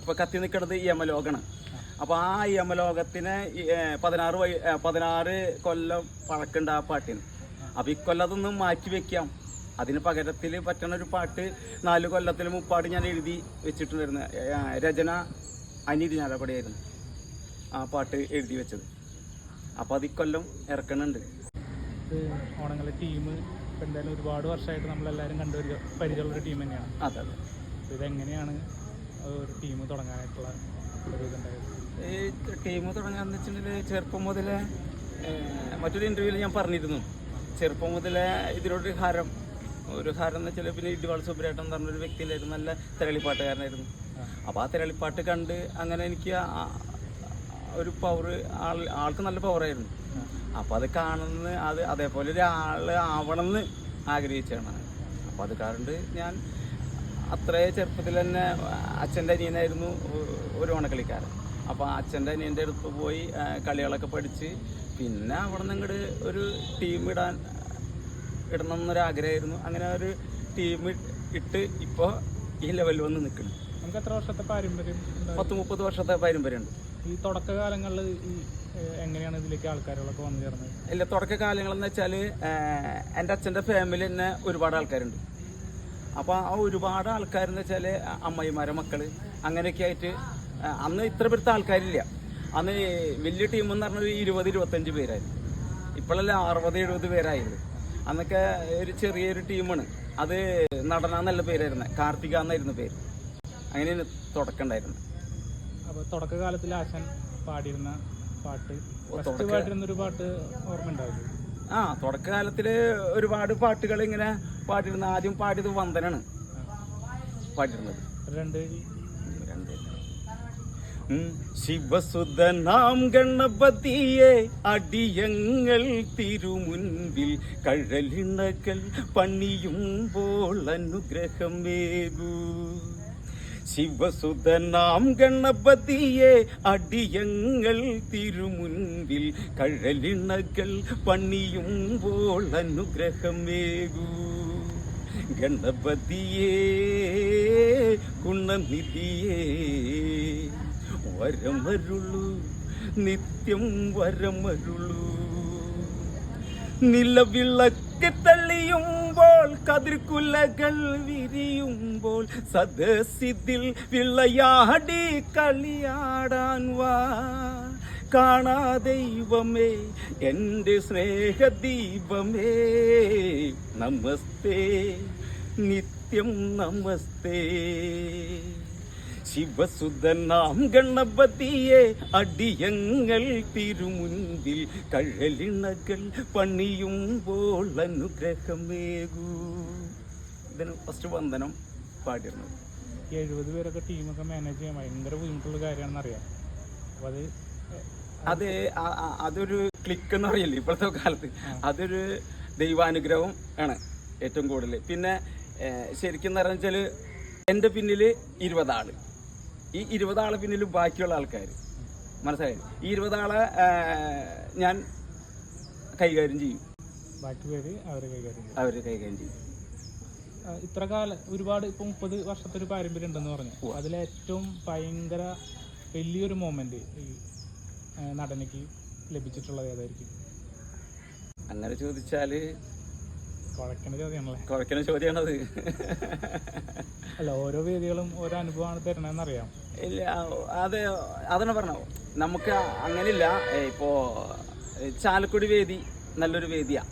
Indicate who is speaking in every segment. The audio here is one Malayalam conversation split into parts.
Speaker 1: ഇപ്പൊ കത്തി നിൽക്കുന്നത് യമലോകാണ് അപ്പൊ ആ യമലോകത്തിന് പതിനാറ് വയ പതിനാറ് കൊല്ലം പഴക്കുണ്ട് ആ പാട്ടിന്. അപ്പൊ ഇക്കൊല്ലം അതൊന്നും മാറ്റി വെക്കാം. അതിന് പകരത്തിൽ പറ്റണ ഒരു പാട്ട് നാല് കൊല്ലത്തിൽ മുപ്പാട് ഞാൻ എഴുതി വെച്ചിട്ടുണ്ടായിരുന്നു. രചന അനീതി ഞാലപ്പടിയായിരുന്നു. ആ പാട്ട് എഴുതി വെച്ചത്. അപ്പൊ അത് ഇക്കൊല്ലം ഇറക്കണുണ്ട്.
Speaker 2: ഇത് ഓണങ്ങളെ ടീം ഇപ്പം എന്തായാലും ഒരുപാട് വർഷമായിട്ട് നമ്മളെല്ലാവരും കണ്ടുവരിക പരിചയമുള്ളൊരു ടീം തന്നെയാണ്.
Speaker 1: അതെ അതെ.
Speaker 2: ഇതെങ്ങനെയാണ് ഒരു ടീം തുടങ്ങാനായിട്ടുള്ള ഒരു ഇതുണ്ടായത്
Speaker 1: ഈ ടീം തുടങ്ങാന്ന് വെച്ചിട്ടുണ്ടെങ്കിൽ ചെറുപ്പം മുതലേ മറ്റൊരു ഇന്റർവ്യൂവിൽ ഞാൻ പറഞ്ഞിരുന്നു. ചെറുപ്പം മുതലേ ഇതിനോട് ഹാരം. ഒരു ഹാരം എന്ന് വെച്ചാൽ പിന്നെ ഇടിവാൾ സുബ്രേട്ടൻ എന്ന് പറഞ്ഞൊരു വ്യക്തി ഉണ്ടായിരുന്നു നല്ല തിരളിപ്പാട്ടുകാരനായിരുന്നു. അപ്പോൾ ആ തിരളിപ്പാട്ട് കണ്ട് അങ്ങനെ എനിക്ക് ഒരു പവർ ആൾ ആൾക്ക് നല്ല പവറായിരുന്നു അപ്പോൾ അത് കാണുന്ന അത് അതേപോലെ ഒരാൾ ആവണമെന്ന് ആഗ്രഹിച്ചാണ് അപ്പോൾ അത് കാരണം ഞാൻ അത്രേ ചെറുപ്പത്തിൽ തന്നെ അച്ഛന്റെ അനിയനായിരുന്നു ഒരു ഓണക്കളിക്കാരൻ. അപ്പോൾ അച്ഛന്റെ അനിയന്റെ അടുത്ത് പോയി കളികളൊക്കെ പഠിച്ച് പിന്നെ അവിടെ നിന്ന് ഇങ്ങോട്ട് ഒരു ടീം ഇടാൻ ഇടണം എന്നൊരാഗ്രഹമായിരുന്നു അങ്ങനെ ഒരു ടീം ഇട്ട് ഇപ്പോൾ ഈ ലെവലിൽ വന്ന് നിൽക്കുന്നു.
Speaker 2: നമുക്ക് എത്ര വർഷത്തെ പാരമ്പര്യം?
Speaker 1: പത്ത് മുപ്പത് വർഷത്തെ പാരമ്പര്യമുണ്ട്.
Speaker 2: ഈ തുടക്കകാലങ്ങളിൽ ഈ എങ്ങനെയാണ് ഇതിലേക്ക് ആൾക്കാരുകളൊക്കെ വന്നു ചേർന്നത്?
Speaker 1: ഇല്ല തുടക്ക കാലങ്ങളെന്ന് വെച്ചാൽ എന്റെ അച്ഛന്റെ ഫാമിലി തന്നെ ഒരുപാട് ആൾക്കാരുണ്ട്. അപ്പോൾ ആ ഒരുപാട് ആൾക്കാരെന്ന് വെച്ചാൽ അമ്മയിമാരെ മക്കൾ അങ്ങനെയൊക്കെ ആയിട്ട് അന്ന് ഇത്ര പേരത്തെ ആൾക്കാരില്ല. അന്ന് വലിയ ടീം എന്ന് പറഞ്ഞാൽ ഒരു ഇരുപത് ഇരുപത്തഞ്ച് പേരായിരുന്നു. ഇപ്പോഴല്ലേ അറുപത് എഴുപത് പേരായിരുന്നു അന്നൊക്കെ ഒരു ചെറിയൊരു ടീമാണ് അത് നടന എന്നുള്ള പേരായിരുന്നു കാർത്തിക എന്നായിരുന്നു പേര്. അങ്ങനെ തുടക്കം ഉണ്ടായിരുന്നത്
Speaker 2: അപ്പോൾ തുടക്കകാലത്തിൽ ആശാൻ പാടിയിരുന്ന പാട്ട് ഒരു പാട്ട് ഓർമ്മ ഉണ്ടാവില്ല
Speaker 1: ആ തുടക്കകാലത്തിൽ ഒരുപാട് പാട്ടുകൾ ഇങ്ങനെ പാടിയിരുന്ന ആദ്യം പാടിയത് വന്ദനാണ്. പാടിയിരുന്നത്.
Speaker 2: രണ്ട്.
Speaker 1: നാം ഗണപതിയെ അടിയങ്ങൾ തിരുമുൻപിൽ കഴലിണകൾ പണിയുമ്പോൾ അനുഗ്രഹമേകൂ. ശിവസുതനാം ഗണപതിയെ അടിയങ്ങൾ തിരുമുൻപിൽ കഴലിണകൾ പണിയുമ്പോൾ അനുഗ്രഹമേകൂ. ഗണപതിയേ ഗുണനിധിയേ വരമരുളു നിത്യം വരമരുളു. നിലവിളക്ക് തള്ളിയുമ്പോൾ കതിർക്കുലകൾ വിരിയുമ്പോൾ സദസ്സിതിൽ വിളയാടി കളിയാടാൻ വാ. കാണാ ദൈവമേ എന്റെ സ്നേഹദീപമേ. നമസ്തേ നിത്യം നമസ്തേ. ശിവസുതനാം ഗണപതിയെ അടിയങ്ങൾ തിരുമുൻപിൽ കഴലിണകൾ പണിയുമ്പോൾ അനുഗ്രഹമേകൂ. ഇതിന് ഫസ്റ്റ് വന്ദനം പാടിയിരുന്നത്
Speaker 2: എഴുപത് പേരൊക്കെ ടീമൊക്കെ മാനേജ് ചെയ്യാൻ ഭയങ്കര ബുദ്ധിമുട്ടുള്ള കാര്യമാണെന്ന് അറിയാം. അപ്പോൾ അത്
Speaker 1: അത് അതൊരു ക്ലിക്ക് എന്ന് പറയില്ലേ ഇപ്പോഴത്തെ കാലത്ത്? അതൊരു ദൈവാനുഗ്രഹം ആണ് ഏറ്റവും കൂടുതൽ പിന്നെ ശരിക്കും എന്ന് പറഞ്ഞാൽ എന്റെ പിന്നിൽ ഇരുപതാൾ. ഈ ഇരുപതാളെ പിന്നിലും ബാക്കിയുള്ള ആൾക്കാർ മനസ്സിലായി? ഈ ഇരുപതാളെ ഞാൻ കൈകാര്യം ചെയ്യും.
Speaker 2: ബാക്കി പേര് അവർ കൈകാര്യം ചെയ്യും.
Speaker 1: കൈകാര്യം ചെയ്യും.
Speaker 2: ഇത്ര കാലം ഒരുപാട് ഇപ്പൊ മുപ്പത് വർഷത്തെ ഒരു പാരമ്പര്യം ഉണ്ടെന്ന് പറഞ്ഞു. അതിലേറ്റവും ഭയങ്കര വലിയൊരു മൊമെന്റ് ഈ നടനയ്ക്ക് ലഭിച്ചിട്ടുള്ളത് ഏതായിരിക്കും?
Speaker 1: അങ്ങനെ ചോദിച്ചാൽ
Speaker 2: കുഴക്കണ
Speaker 1: ചോദ്യമാണത്.
Speaker 2: അല്ല ഓരോ വേദികളും ഓരോ അനുഭവമാണ് തരണമെന്ന് അറിയാം
Speaker 1: ഇല്ല അത് അതാണ് പറഞ്ഞോ നമുക്ക് അങ്ങനെയില്ല. ഇല്ല ഇപ്പോ ചാലക്കുടി വേദി നല്ലൊരു വേദിയാ.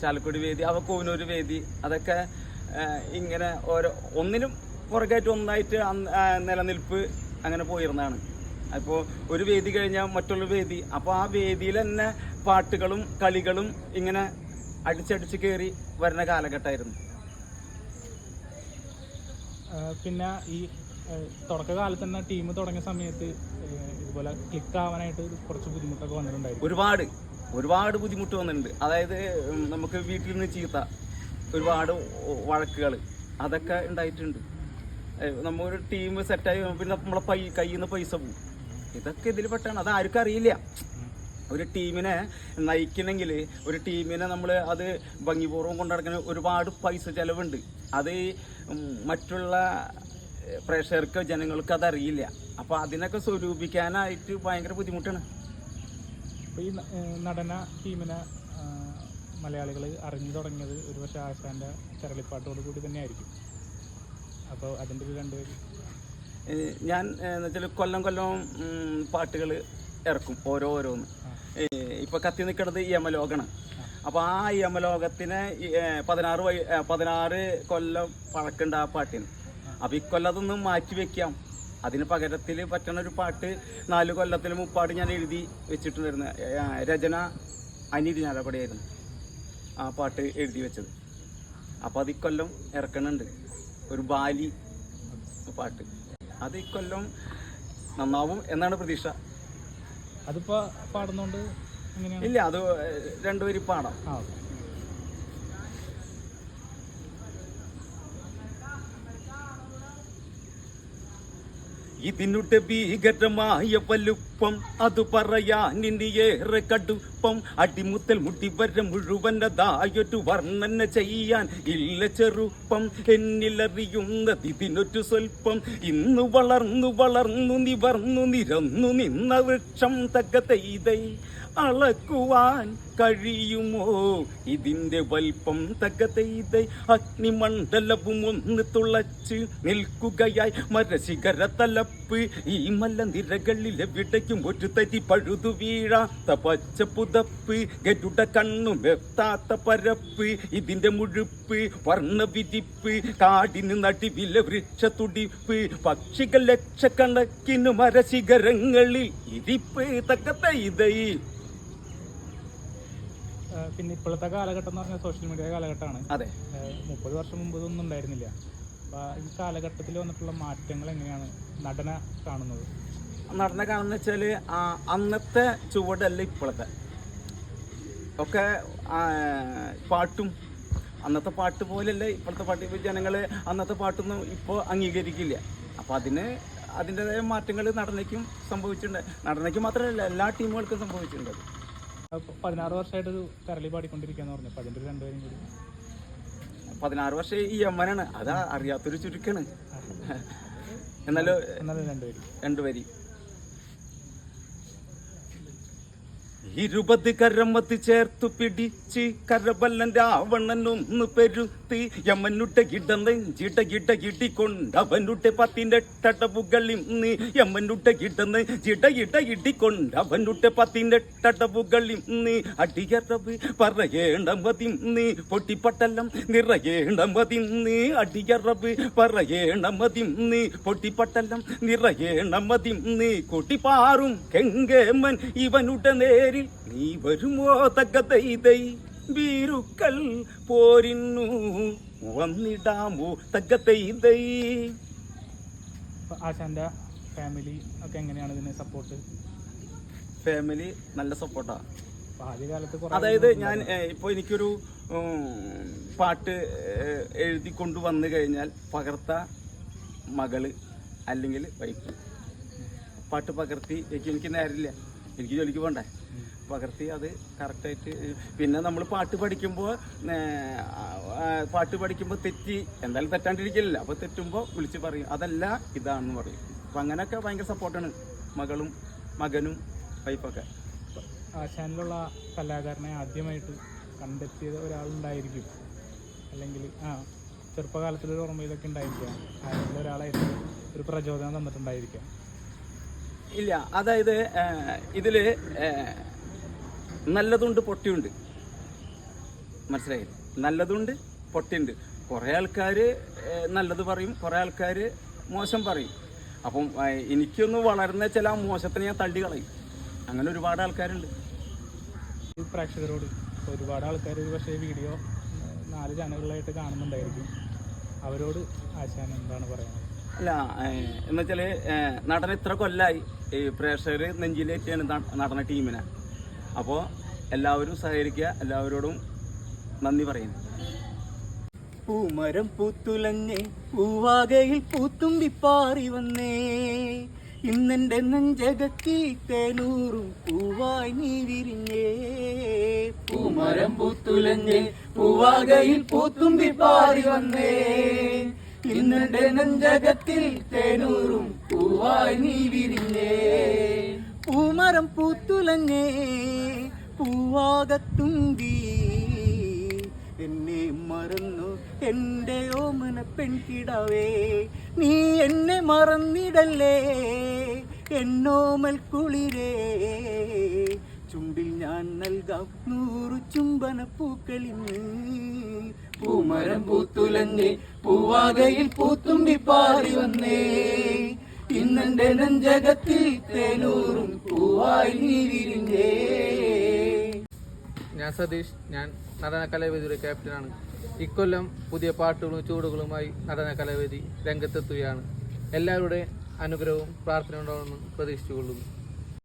Speaker 1: ചാലക്കുടി വേദി അവ കൂനൂര് വേദി അതൊക്കെ ഇങ്ങനെ ഓരോ ഒന്നിനും പുറകായിട്ട് ഒന്നായിട്ട് നിലനിൽപ്പ് അങ്ങനെ പോയിരുന്നതാണ്. അപ്പോൾ ഒരു വേദി കഴിഞ്ഞാൽ മറ്റുള്ള വേദി. അപ്പോൾ ആ വേദിയിൽ തന്നെ പാട്ടുകളും കളികളും ഇങ്ങനെ അടിച്ചടിച്ച് കയറി വരുന്ന കാലഘട്ടമായിരുന്നു.
Speaker 2: പിന്നെ ഈ തുടക്കകാലത്ത് തന്നെ ടീം തുടങ്ങിയ സമയത്ത് ഇതുപോലെ ക്ലിക്ക് ആവാനായിട്ട് കുറച്ച് ബുദ്ധിമുട്ടൊക്കെ വന്നിട്ടുണ്ടായിരുന്നു
Speaker 1: ഒരുപാട് ഒരുപാട് ബുദ്ധിമുട്ട് വന്നിട്ടുണ്ട്. അതായത് നമുക്ക് വീട്ടിൽ നിന്ന് ചീത്ത ഒരുപാട് വഴക്കുകൾ അതൊക്കെ ഉണ്ടായിട്ടുണ്ട്. നമ്മളൊരു ടീം സെറ്റായി പിന്നെ നമ്മളെ പൈ കയ്യിൽ നിന്ന് പൈസ പോകും ഇതൊക്കെ ഇതിൽ പെട്ടാണ്. അത് ആർക്കും അറിയില്ല. ഒരു ടീമിനെ നയിക്കണമെങ്കിൽ ഒരു ടീമിനെ നമ്മൾ അത് ഭംഗിപൂർവം കൊണ്ടു ഒരുപാട് പൈസ ചിലവുണ്ട്. അത് മറ്റുള്ള പ്രേക്ഷകർക്ക് ജനങ്ങൾക്ക് അതറിയില്ല. അപ്പോൾ അതിനൊക്കെ സ്വരൂപിക്കാനായിട്ട് ഭയങ്കര ബുദ്ധിമുട്ടാണ്.
Speaker 2: ഈ നടന ടീമിനെ മലയാളികൾ അറിഞ്ഞു തുടങ്ങിയത് ഒരുപക്ഷെ ആശാന്റെ ചരളിപ്പാട്ടോട് കൂടി തന്നെയായിരിക്കും. അപ്പോൾ അതിന്റെ ഒരു രണ്ടുപേര്
Speaker 1: ഞാൻ എന്നുവെച്ചാൽ കൊല്ലം കൊല്ലം പാട്ടുകൾ ഇറക്കും ഓരോരോന്ന് ഇപ്പൊ കത്തി നിൽക്കുന്നത് യമലോകാണ് അപ്പൊ ആ യമലോകത്തിന് പതിനാറ് വയ പതിനാറ് കൊല്ലം പഴക്കുണ്ട് ആ പാട്ടിന്. അപ്പൊ ഇക്കൊല്ലം അതൊന്ന് മാറ്റി വെക്കാം. അതിന് പകരത്തിൽ പറ്റണ ഒരു പാട്ട് നാല് കൊല്ലത്തിൽ മുപ്പാട് ഞാൻ എഴുതി വെച്ചിട്ടുണ്ടായിരുന്നു. വരുന്ന രചന അനിതി ഞാലപ്പടിയായിരുന്നു. ആ പാട്ട് എഴുതി വെച്ചത്. അപ്പൊ അത് ഇക്കൊല്ലം ഇറക്കണുണ്ട്. ഒരു ബാലി പാട്ട്. അത് ഇക്കൊല്ലം നന്നാവും എന്നാണ് പ്രതീക്ഷ.
Speaker 2: അതിപ്പോൾ പാടുന്നോണ്ട്
Speaker 1: ഇല്ല അത് രണ്ടുപേരും പാടാം.
Speaker 2: ആ ഓക്കെ.
Speaker 1: ഇതിനുടെ ഭീകരമായ വലുപ്പം അത് പറയാൻ ഏറെ കടുപ്പം. അടിമുത്തൽ മുടി വരെ മുഴുവനതായൊരു വർണന ചെയ്യാൻ ഇല്ല ചെറുപ്പം. എന്നിലറിയുന്നത് ഇതിനൊരു സ്വൽപ്പം ഇന്ന് വളർന്നു വളർന്നു നിവർന്നു നിരന്നു നിന്ന വൃക്ഷം തകതൈതൈ അളക്കുവാൻ കഴിയുമോ? ഇതിന്റെ വൽപ്പം തകതൈതൈ അഗ്നിമണ്ഡലവും ഒന്ന് തുളച്ച് നിൽക്കുകയായി. മരശിഖര തലപ്പ് ഈ മലനിരകളിലെ വിടയ്ക്കും ഒരു തരി പഴുതു വീഴാത്ത പച്ച പുതപ്പ് ഗരുട കണ്ണും എത്താത്ത പരപ്പ് ഇതിന്റെ മുഴുപ്പ് വർണവിരിപ്പ് കാടിന് നടുവിലെ വൃക്ഷത്തുടിപ്പ് പക്ഷികൾ ലക്ഷക്കണക്കിന് മരശിഖരങ്ങളിൽ ഇരിപ്പ് തകതൈതൈ
Speaker 2: ഏഹ് പിന്നെ ഇപ്പോഴത്തെ കാലഘട്ടം എന്ന് പറഞ്ഞാൽ സോഷ്യൽ മീഡിയ കാലഘട്ടമാണ്.
Speaker 1: അതെ.
Speaker 2: മുപ്പത് വർഷം മുമ്പ് ഇതൊന്നും ഉണ്ടായിരുന്നില്ല. അപ്പോൾ ഈ കാലഘട്ടത്തിൽ വന്നിട്ടുള്ള മാറ്റങ്ങൾ എങ്ങനെയാണ് നടന കാണുന്നത്?
Speaker 1: നടന കാണുന്ന വെച്ചാൽ ആ, അന്നത്തെ ചുവടല്ല ഇപ്പോഴത്തെ. ഒക്കെ പാട്ടും അന്നത്തെ പാട്ട് പോലെയല്ല ഇപ്പോഴത്തെ പാട്ട്. ഇപ്പൊ ജനങ്ങൾ അന്നത്തെ പാട്ടൊന്നും ഇപ്പോൾ അംഗീകരിക്കില്ല. അപ്പോൾ അതിന് അതിന്റെതായ മാറ്റങ്ങൾ നടനയ്ക്കും സംഭവിച്ചിട്ടുണ്ട്. നടനയ്ക്ക് മാത്രമല്ല എല്ലാ ടീമുകൾക്കും സംഭവിച്ചിട്ടുണ്ട്
Speaker 2: പതിനാറ് വർഷമായിട്ട് ഒരു കരളി പാടിക്കൊണ്ടിരിക്കുകയെന്ന് പറഞ്ഞു. അപ്പോൾ അതിന്റെ ഒരു രണ്ടുപേരും കൂടി.
Speaker 1: പതിനാറ് വർഷം ഈ അമ്മനാണ്. അതാ അറിയാത്തൊരു ചുരുക്കാണ്. എന്നാലും
Speaker 2: എന്നാലും രണ്ടുപേരും.
Speaker 1: രണ്ടുപേരി. ഇരുപത് കരം വത്തി ചേർത്തു പിടിച്ച് കരബല്ലൻ രാവണൻ ഒന്ന് പെരുത്തി. ഇടനെഞ്ചിട ഇട കിട്ടിക്കൊണ്ട് അവനുടെ പത്തിന്റെ ടടവുകളിൽ യമനുടെ ഇടനെഞ്ചിട ഇട കിട്ടിക്കൊണ്ട് അവനുടെ പത്തിന്റെ ടടവുകളിൽ നിന്ന് അടിയറവ് പറയേണ്ട മതി നീ പൊട്ടിപ്പട്ടലം നിറയേണ്ട മതി നീ അടിയറവ് പറയേണ്ട മതി നീ പൊട്ടിപ്പട്ടലം നിറയേണ്ട മതി നീ കൊട്ടിപ്പാറും കെങ്കേമൻ ഇവനുടെ നേരിൽ നീ വരുമോ തകതൈതൈ വീരുക്കൾ പോരിന്നു. വന്നിടാമോ തകതൈതൈ
Speaker 2: ആശാന്റെ ഫാമിലി ഒക്കെ എങ്ങനെയാണ് ഇതിനെ സപ്പോർട്ട്
Speaker 1: ഫാമിലി നല്ല സപ്പോർട്ടാ അതായത് ഞാൻ ഇപ്പോൾ ഇപ്പൊ എനിക്കൊരു പാട്ട് എഴുതി കൊണ്ടുവന്നു കഴിഞ്ഞാൽ പകർത്ത മകൾ അല്ലെങ്കിൽ വൈഫ്. പാട്ട് പകർത്തി എനിക്ക് എനിക്ക് നേരില്ല എനിക്ക് ജോലിക്ക് പോണ്ടേ? പകർത്തി അത് കറക്റ്റായിട്ട് പിന്നെ നമ്മൾ പാട്ട് പഠിക്കുമ്പോൾ പാട്ട് പഠിക്കുമ്പോൾ തെറ്റി. എന്തായാലും തെറ്റാണ്ടിരിക്കില്ല അപ്പോൾ തെറ്റുമ്പോൾ വിളിച്ച് പറയും അതല്ല ഇതാണെന്ന് പറയും. അപ്പം അങ്ങനെയൊക്കെ ഭയങ്കര സപ്പോർട്ടാണ് മകളും മകനും വൈഫൊക്കെ.
Speaker 2: ചാനലുള്ള കലാകാരനെ ആദ്യമായിട്ട് കണ്ടെത്തിയത് ഒരാളുണ്ടായിരിക്കും. അല്ലെങ്കിൽ ആ ചെറുപ്പകാലത്തിലൊരു ഓർമ്മയിലൊക്കെ ഉണ്ടായിരിക്കാം. ആരെങ്കിലും ഒരാളായിട്ട് ഒരു പ്രചോദനം തന്നിട്ടുണ്ടായിരിക്കാം.
Speaker 1: ഇല്ല. അതായത് ഇതിൽ നല്ലതുണ്ട് പൊട്ടിയുണ്ട്. മനസ്സിലായില്ലേ? നല്ലതുണ്ട് പൊട്ടിയുണ്ട്. കുറേ ആൾക്കാർ നല്ലത് പറയും. കുറേ ആൾക്കാർ മോശം പറയും. അപ്പം എനിക്കൊന്ന് വളർന്ന ചില മോശത്തിന് ഞാൻ തള്ളി കളയും. അങ്ങനെ ഒരുപാട് ആൾക്കാരുണ്ട്.
Speaker 2: പ്രേക്ഷകരോട് ഒരുപാട് ആൾക്കാർ പക്ഷേ വീഡിയോ നാല് ചാനലുകളായിട്ട് കാണുന്നുണ്ടായിരിക്കും. അവരോട് ആശാൻ എന്താണ് പറയുന്നത്
Speaker 1: അല്ല എന്ന് വെച്ചാൽ നടൻ ഇത്ര കൊല്ലായി. ഈ പ്രേക്ഷകർ നെഞ്ചിലേറ്റിയാണ് നടന്ന നടന ടീമിനെ. അപ്പോൾ എല്ലാവരും സഹകരിക്കുക എല്ലാവരോടും നന്ദി പറയുന്നു. പൂമരം പൂത്തുലഞ്ഞേ പൂവാകയിൽ പൂത്തുമ്പി പാറി വന്നേ. ഇന്നെന്റെ നെഞ്ചകത്തി തേനൂറും പൂവായി നീ വിരിഞ്ഞേ. പൂമരം പൂത്തുലഞ്ഞേ പൂവാകയിൽ പൂത്തുമ്പി പാറി വന്നേ.
Speaker 3: നെഞ്ചകത്തിൽ തേനൂറും പൂവായി നീ വിരിഞ്ഞേ. പൂമരം പൂത്തുലങ്ങേ പൂവാകത്തുമ്പി എന്നെ മറന്നു എന്റെ ഓമന പെൺകിടാവേ. നീ എന്നെ മറന്നിടല്ലേ എന്നോമൽ കുളിരേ. ചുണ്ടിൽ ഞാൻ നൽകാം നൂറു ചുംബന പൂക്കളിന്ന് പൂമരം പൂത്തുലഞ്ഞ് പൂവാകയിൽ പൂത്തുമ്പി പാറി വന്നേ. ഇന്നെന്റെ നെഞ്ചകത്തിൽ തേനൂറും പൂവായി നീ വിരിഞ്ഞേ
Speaker 4: ഞാൻ സതീഷ് ഞാൻ നടന കലാവേദിയുടെ ക്യാപ്റ്റനാണ്. ഇക്കൊല്ലം പുതിയ പാട്ടുകളും ചൂടുകളുമായി നടന കലാവേദി രംഗത്തെത്തുകയാണ്. എല്ലാവരുടെ അനുഗ്രഹവും പ്രാർത്ഥന ഉണ്ടാവുമെന്ന് പ്രതീക്ഷിച്ചുകൊള്ളുന്നു.